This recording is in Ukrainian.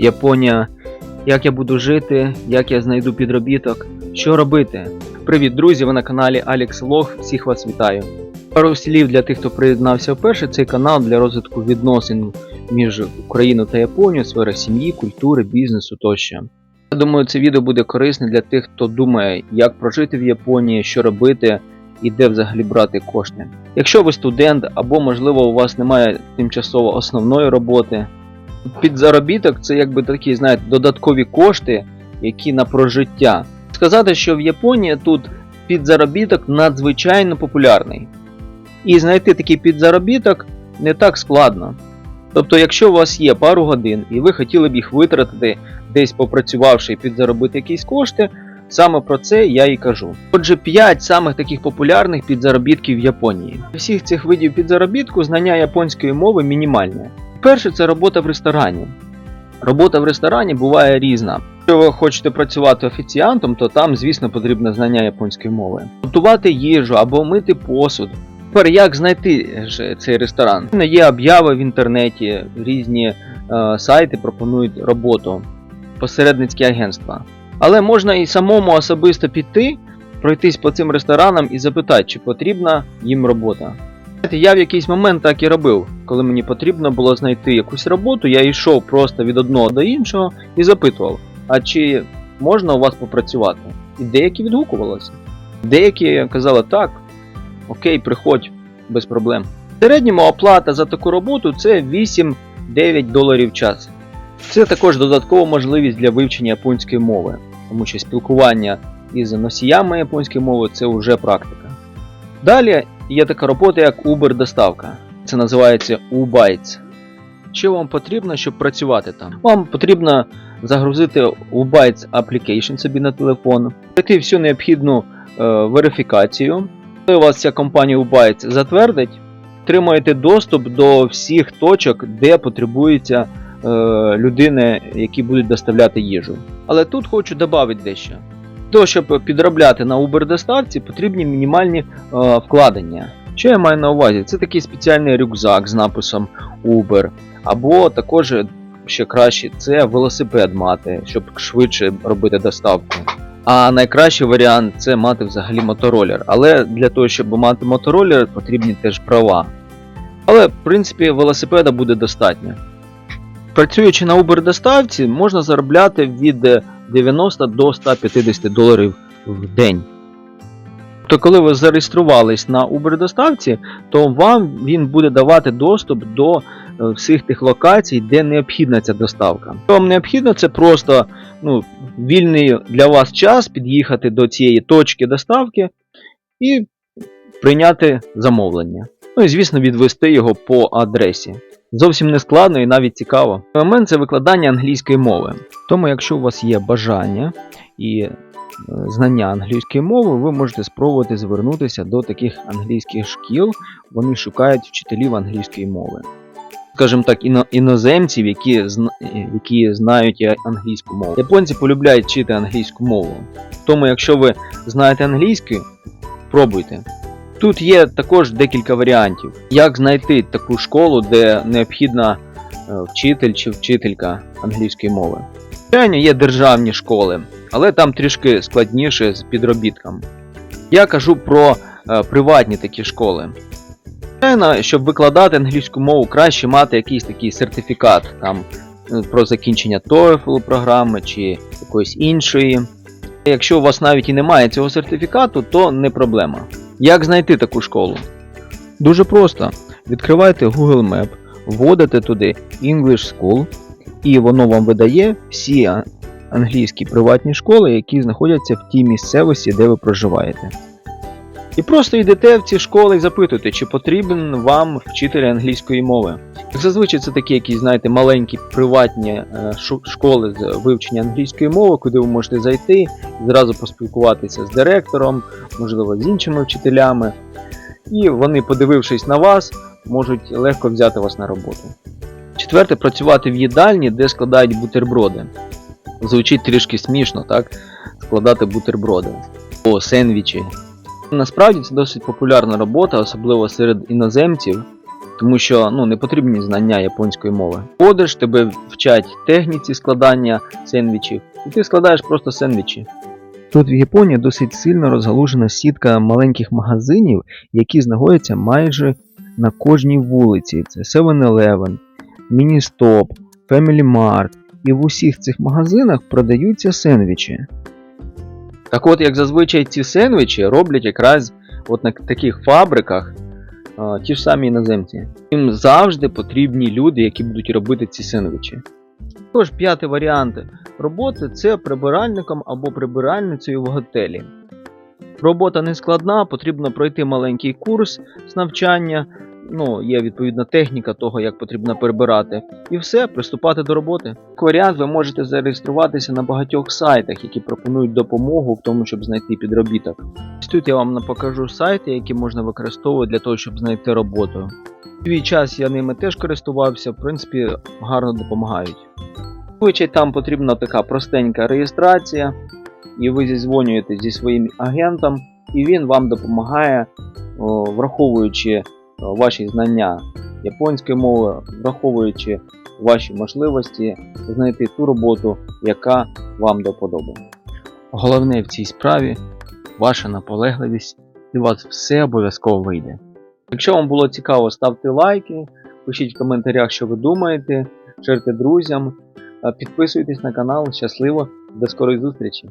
Японія, як я буду жити, як я знайду підробіток, що робити. Привіт, друзі! Ви на каналі Алекс Лох. Всіх вас вітаю. Пару слів для тих, хто приєднався вперше. Цей канал для розвитку відносин між Україною та Японією, сфера сім'ї, культури, бізнесу тощо. Я думаю, це відео буде корисне для тих, хто думає, як прожити в Японії, що робити і де взагалі брати кошти. Якщо ви студент або, можливо, у вас немає тимчасово основної роботи, підзаробіток це якби такі, знаєте, додаткові кошти, які на прожиття. Сказати, що в Японії тут підзаробіток надзвичайно популярний. І знайти такий підзаробіток не так складно. Тобто, якщо у вас є пару годин і ви хотіли б їх витратити, десь попрацювавши і підзаробити якісь кошти, саме про це я і кажу. Отже, 5 самих таких популярних підзаробітків в Японії. Всіх цих видів підзаробітку знання японської мови мінімальне. Перше це робота в ресторані. Робота в ресторані буває різна. Якщо ви хочете працювати офіціантом, то там, звісно, потрібно знання японської мови. Готувати їжу або мити посуд. Тепер як знайти цей ресторан? Є обяви в інтернеті, різні е, сайти пропонують роботу, посередницькі агентства. Але можна і самому особисто піти, пройтись по цим ресторанам і запитати, чи потрібна їм робота. Я в якийсь момент так і робив. Коли мені потрібно було знайти якусь роботу, я йшов просто від одного до іншого і запитував, а чи можна у вас попрацювати? І деякі відгукувалися. Деякі казали так, окей, приходь без проблем. В середньому оплата за таку роботу це 8-9 доларів час. Це також додаткова можливість для вивчення японської мови, тому що спілкування із носіями японської мови це вже практика. Далі є така робота, як Uber-доставка. Це називається Ubites. Що вам потрібно, щоб працювати там? Вам потрібно загрузити Ubites Application собі на телефон, пройти всю необхідну е, верифікацію. Коли вас ця компанія Ubites затвердить, отримаєте доступ до всіх точок, де потребується е, людини, які будуть доставляти їжу. Але тут хочу додати дещо. Того, щоб підробляти на Uber доставці, потрібні мінімальні е, вкладення. Що я маю на увазі? Це такий спеціальний рюкзак з написом Uber, або також ще краще це велосипед мати, щоб швидше робити доставку. А найкращий варіант це мати взагалі моторолер. Але для того, щоб мати моторолер, потрібні теж права. Але, в принципі, велосипеда буде достатньо. Працюючи на Uber доставці, можна заробляти від 90 до 150 доларів в день. То коли ви зареєструвались на Uber доставці, то вам він буде давати доступ до е, всіх тих локацій, де необхідна ця доставка. Що вам необхідно, це просто ну, вільний для вас час під'їхати до цієї точки доставки і прийняти замовлення. Ну і звісно, відвести його по адресі. Зовсім не складно і навіть цікаво. Момент це викладання англійської мови. Тому, якщо у вас є бажання і е, знання англійської мови, ви можете спробувати звернутися до таких англійських шкіл. Вони шукають вчителів англійської мови. Скажімо так, іно- іноземців, які, які знають англійську мову. Японці полюбляють вчити англійську мову. Тому, якщо ви знаєте англійську, пробуйте. Тут є також декілька варіантів, як знайти таку школу, де необхідна е, вчитель чи вчителька англійської мови. Звичайно, є державні школи, але там трішки складніше з підробітком. Я кажу про е, приватні такі школи. Звичайно, щоб викладати англійську мову, краще мати якийсь такий сертифікат там, е, про закінчення TOEFL програми чи якоїсь іншої. Якщо у вас навіть і немає цього сертифікату, то не проблема. Як знайти таку школу? Дуже просто. Відкривайте Google Map, вводите туди English School, і воно вам видає всі англійські приватні школи, які знаходяться в тій місцевості, де ви проживаєте. І просто йдете в ці школи і запитуєте, чи потрібен вам вчитель англійської мови. Зазвичай це такі якісь, знаєте, маленькі приватні е, школи з вивчення англійської мови, куди ви можете зайти, зразу поспілкуватися з директором, можливо, з іншими вчителями. І вони, подивившись на вас, можуть легко взяти вас на роботу. Четверте, працювати в їдальні, де складають бутерброди. Звучить трішки смішно, так? Складати бутерброди або сендвічі. Насправді це досить популярна робота, особливо серед іноземців. тому що ну, не потрібні знання японської мови. Ходиш, тебе вчать техніці складання сендвічів, і ти складаєш просто сендвічі. Тут в Японії досить сильно розгалужена сітка маленьких магазинів, які знаходяться майже на кожній вулиці. Це 7-Eleven, Міні-Стоп, Family Mart. І в усіх цих магазинах продаються сендвічі. Так от, як зазвичай ці сендвічі роблять якраз от на таких фабриках а, ті ж самі іноземці. Їм завжди потрібні люди, які будуть робити ці сендвічі. Тож, п'ятий варіант роботи це прибиральником або прибиральницею в готелі. Робота не складна, потрібно пройти маленький курс з навчання. Ну, є відповідна техніка того, як потрібно прибирати, і все, приступати до роботи. Як ви можете зареєструватися на багатьох сайтах, які пропонують допомогу в тому, щоб знайти підробіток. Ось Тут я вам покажу сайти, які можна використовувати для того, щоб знайти роботу. Свій час я ними теж користувався, в принципі, гарно допомагають. Зазвичай там потрібна така простенька реєстрація, і ви зізвонюєте зі своїм агентом, і він вам допомагає, враховуючи ваші знання японської мови, враховуючи ваші можливості знайти ту роботу, яка вам до подоби. Головне в цій справі ваша наполегливість, і у вас все обов'язково вийде. Якщо вам було цікаво, ставте лайки, пишіть в коментарях, що ви думаєте, шерте друзям, Е, підписуйтесь на канал. Щасливо, до скорої зустрічі!